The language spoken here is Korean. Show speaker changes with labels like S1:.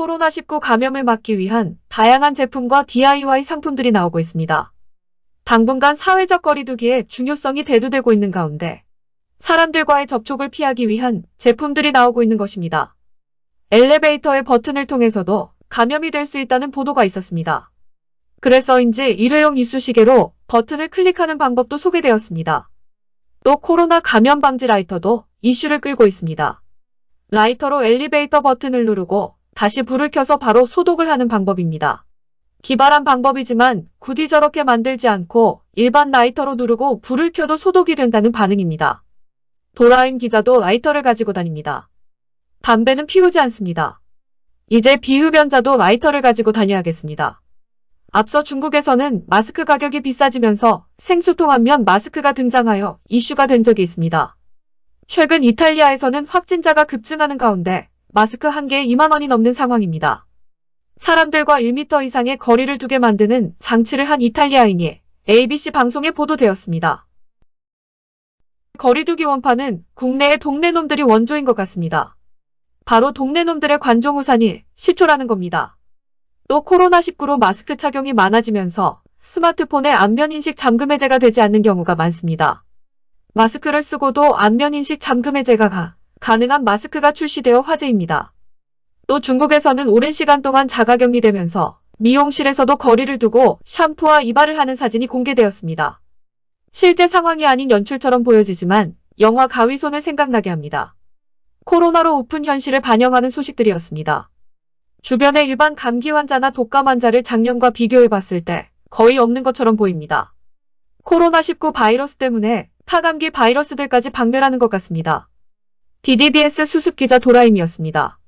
S1: 코로나19 감염을 막기 위한 다양한 제품과 DIY 상품들이 나오고 있습니다. 당분간 사회적 거리두기의 중요성이 대두되고 있는 가운데 사람들과의 접촉을 피하기 위한 제품들이 나오고 있는 것입니다. 엘리베이터의 버튼을 통해서도 감염이 될 수 있다는 보도가 있었습니다. 그래서인지 일회용 이쑤시개로 버튼을 클릭하는 방법도 소개되었습니다. 또 코로나 감염 방지 라이터도 이슈를 끌고 있습니다. 라이터로 엘리베이터 버튼을 누르고 다시 불을 켜서 바로 소독을 하는 방법입니다. 기발한 방법이지만 굳이 저렇게 만들지 않고 일반 라이터로 누르고 불을 켜도 소독이 된다는 반응입니다. 도라임 기자도 라이터를 가지고 다닙니다. 담배는 피우지 않습니다. 이제 비흡연자도 라이터를 가지고 다녀야겠습니다. 앞서 중국에서는 마스크 가격이 비싸지면서 생수통 한 면 마스크가 등장하여 이슈가 된 적이 있습니다. 최근 이탈리아에서는 확진자가 급증하는 가운데 마스크 한 개에 2만 원이 넘는 상황입니다. 사람들과 1m 이상의 거리를 두게 만드는 장치를 한 이탈리아인이 ABC 방송에 보도되었습니다. 거리두기 원판은 국내의 동네놈들이 원조인 것 같습니다. 바로 동네놈들의 관종우산이 시초라는 겁니다. 또 코로나19로 마스크 착용이 많아지면서 스마트폰의 안면인식 잠금 해제가 되지 않는 경우가 많습니다. 마스크를 쓰고도 안면인식 잠금 해제가 가, 가능한 마스크가 출시되어 화제입니다. 또 중국에서는 오랜 시간 동안 자가격리되면서 미용실에서도 거리를 두고 샴푸와 이발을 하는 사진이 공개되었습니다. 실제 상황이 아닌 연출처럼 보여지지만 영화 가위손을 생각나게 합니다. 코로나로 오픈 현실을 반영하는 소식들이었습니다. 주변의 일반 감기 환자나 독감 환자를 작년과 비교해 봤을 때 거의 없는 것처럼 보입니다. 코로나19 바이러스 때문에 타감기 바이러스들까지 박멸하는 것 같습니다. DDBS 수습기자 도라임이었습니다.